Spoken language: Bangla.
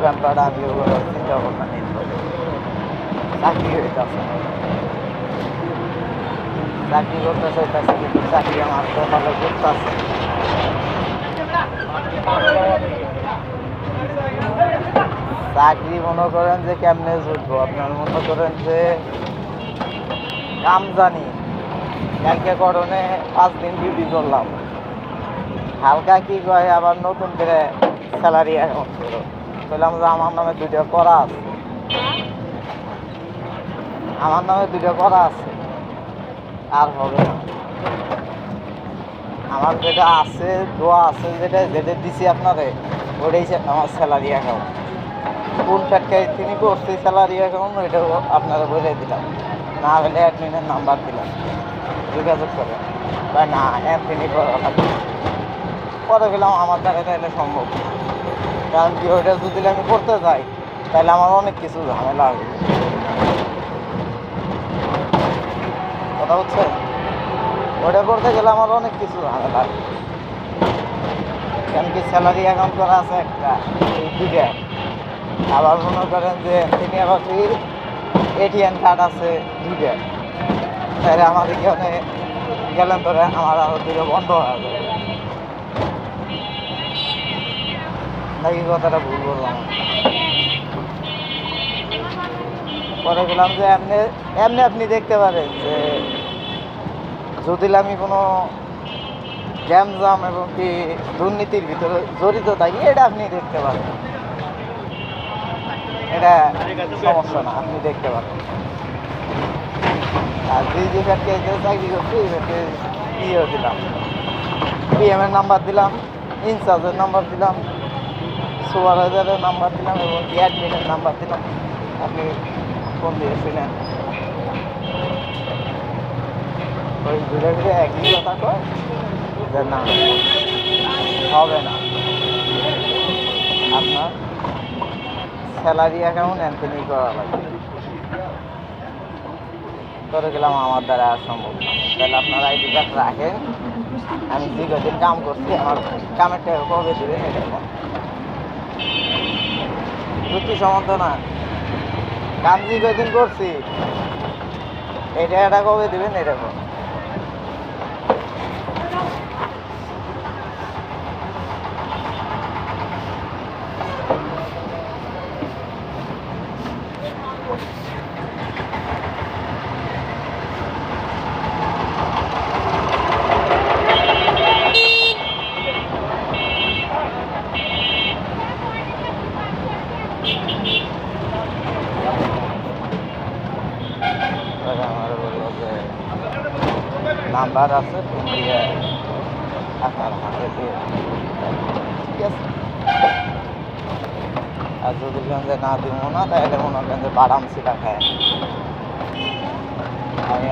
দোকানপাট আমি ওগুলো চিন্তা ভাবনা হবে চাকরি হইতেছে চাকরি করতে চাইতেছে কিন্তু চাকরি আমার তো ভালো করতেছে। চাকরি মনে করেন যে কেমনে জুটবো? আপনার মনে করেন যে কাম জানি। কালকে করণে পাঁচ দিন ডিউটি করলাম। হালকা কি কয়, আবার নতুন করে স্যালারি অ্যাকাউন্ট করো। বললাম যে আমার নামে দুইটা করা আছে। আমার নামে দুইটা করা আছে। আর হবে না। আমার যেটা আছে, দোয়া আছে, যেটা যেটা দিছি আপনারে ওটাই আমার স্যালারি অ্যাকাউন্ট কোন ফ্যাক্টরি তিনি করছি স্যালারি অ্যাকাউন্ট ওইটাও আপনারা বলে দিলাম। না হলে অ্যাডমিনের নাম্বার দিলাম। যোগাযোগ করে। বা না অ্যাডমিনই করা পরে গেলাম আমার দ্বারা তাহলে সম্ভব। কারণ কি, ওইটা যদি আমি করতে যাই, তাহলে আমার অনেক কিছু ঝামেলা হবে। কথা হচ্ছে? ওটা করতে গেলে আমার অনেক কিছু ঝামেলা হবে। কারণ কি স্যালারি অ্যাকাউন্ট করা আছে একটা দুইটা আবার মনে করেন যে, তিনি আবার এটিএম কার্ড আছে দুইটা তাহলে আমার এখানে গেলেন ধরে আমার আরও দুটো বন্ধ হয়ে যাবে। নাকি কথাটা ভুল বললাম। পরে গেলাম যে এমনি এমনি আপনি দেখতে পারেন যে যদি আমি কোনো গ্যামজাম এবং কি দুর্নীতির ভিতরে জড়িত থাকি, এটা আপনি দেখতে পারেন। এটা সমস্যা না, আপনি দেখতে পারেন। আর যে যে ফ্যাক্টরি চাকরি করছি, এই ফ্যাক্টরি ইয়ে দিলাম। পিএম এর নাম্বার দিলাম ইনচার্জের নাম্বার দিলাম। সুপারভাইজারের নাম্বার দিলাম এবং অ্যাডমিনের নাম্বার দিলাম। আপনি ফোন দিয়েছিলেন। ওই ঘুরে ঘুরে একই কথা কয় যে, না, হবে না। আপনার স্যালারি অ্যাকাউন্ট অ্যান্থনি করা লাগবে। করে গেলাম আমার দ্বারা আর সম্ভব তাহলে আপনার আইডি কার্ড রাখেন। আমি কদিন কাম করছি, আমার কামের টাকা কবে দেবেন এটা যুক্তি সম্বন্ধ না কদিন করছি এটা এটা কবে দেবেন? এটা বল। তাহলে আমার বলল যে নাম্বার যদি যে না দিব না তাহলে মনে করেন যে বাদাম খায়। আমি